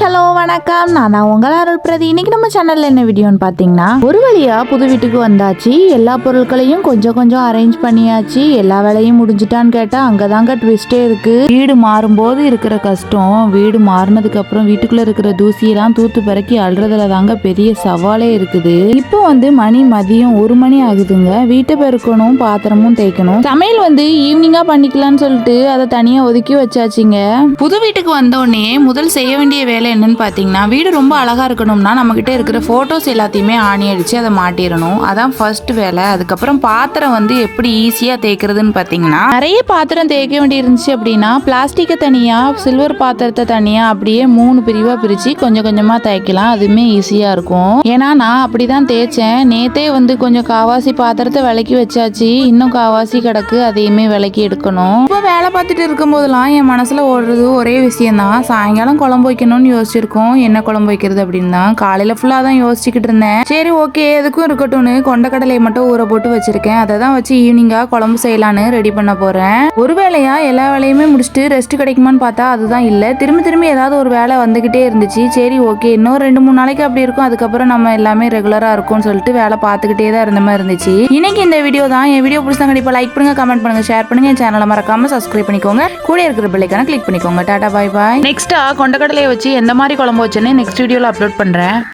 Hello வணக்கம். நான் தான் உங்கள் அருள் பிரதி. இன்னைக்கு நம்ம சேனல்ல என்ன வீடியோன்னு பார்த்தீங்கன்னா ஒரு வழியா புது வீட்டுக்கு வந்தாச்சு. எல்லா பொருட்களையும் கொஞ்சம் கொஞ்சம் அரேஞ்ச் பண்ணியாச்சு. எல்லா வேலையும் முடிஞ்சிட்டான்னு கேட்டா அங்கதாங்க ட்விஸ்டே இருக்கு. வீடு மாறும்போது இருக்கிற கஷ்டம் வீடு மாறினதுக்கு அப்புறம் வீட்டுக்குள்ள இருக்கிற தூசியெல்லாம் தூத்து பிறக்கி அழுறதுல தாங்க பெரிய சவாலே இருக்குது. இப்போ வந்து மணி மதியம் ஒரு மணி ஆகுதுங்க. வீட்டை பெருக்கணும் பாத்திரமும் தேய்க்கணும். சமையல் வந்து ஈவினிங்கா பண்ணிக்கலாம்னு சொல்லிட்டு அதை தனியா ஒதுக்கி வச்சாச்சுங்க. புது வீட்டுக்கு வந்த உடனே முதல் செய்ய வேண்டிய வேலை என்னன்னு பார்த்தீங்கன்னா வீடு ரொம்ப அழகா இருக்கணும்னா நம்மக்கிட்ட இருக்கிற ஃபோட்டோஸ் எல்லாத்தையுமே ஆணி அடிச்சு அதை மாட்டிடணும். அதான் ஃபர்ஸ்ட் வேலை. அதுக்கப்புறம் பாத்திரம் வந்து எப்படி ஈஸியாக தேய்க்கிறதுன்னு பார்த்தீங்கன்னா நிறைய பாத்திரம் தேய்க்க வேண்டி இருந்துச்சு அப்படின்னா பிளாஸ்டிக்கை தனியாக சில்வர் பாத்திரத்தை தனியாக அப்படியே மூணு பிரிவாக பிரித்து கொஞ்சம் கொஞ்சமாக தேய்க்கலாம். அதுவுமே ஈஸியாக இருக்கும். ஏன்னா நான் அப்படி தான் தேய்ச்சேன். நேத்தே வந்து கொஞ்சம் காவாசி பாத்திரத்தை விலக்கி வச்சாச்சு. இன்னும் காவாசி கிடக்கு. அதையுமே விலக்கி எடுக்கணும். இப்போ வேலை பார்த்துட்டு இருக்கும்போதெல்லாம் என் மனசில் ஓடுறது ஒரே விஷயம்தான். சாயங்காலம் குழம்பு வைக்கணும்னு யோசிச்சிருக்கோம். என்ன குழம்பு வைக்கிறது அப்படின்னு தான் காலையில ஃபுல்லாக தான் யோசிச்சுக்கிட்டு இருந்தேன். சரி ஓகே எதுக்கும் இருக்கட்டும்னு கொண்டக்கடலையை மட்டும் ஊற போட்டு வச்சிருக்கேன். அதை தான் வச்சு ஈவினிங்கா குழம்பு செய்யலான்னு ரெடி பண்ண போறேன். ஒரு வேலையா எல்லா வேலையுமே முடிச்சுட்டு ரெஸ்ட் கிடைக்குமான்னு பார்த்தா அதுதான் இல்லை. திரும்ப திரும்பி ஏதாவது ஒரு வேலை வந்துகிட்டே இருந்துச்சு. சரி ஓகே இன்னும் ரெண்டு மூணு நாளைக்கு அப்படி இருக்கும். அதுக்கப்புறம் நம்ம எல்லாமே ரெகுலரா இருக்கும்னு சொல்லிட்டு வேலை பார்த்துக்கிட்டே தான் இருந்த மாதிரி இருந்துச்சு. இன்னைக்கு இந்த வீடியோ தான். என் வீடியோ பிடிச்சா கண்டிப்பா லைக் பண்ணுங்க கமெண்ட் பண்ணுங்க ஷேர் பண்ணுங்க. என் சேனலை மறக்காம சப்ஸ்கிரைப் பண்ணிக்கோங்க. கூட இருக்கிற பிள்ளைக்கான கிளிக் பண்ணிக்கோங்க. டாடா பாய் பாய் நெக்ஸ்டா கொண்டக்கடலையை வச்சு எந்த மாதிரி குழம்பு வச்சேன்னு நெக்ஸ்ட் வீடியோவில் அப்லோட் பண்ணுறேன்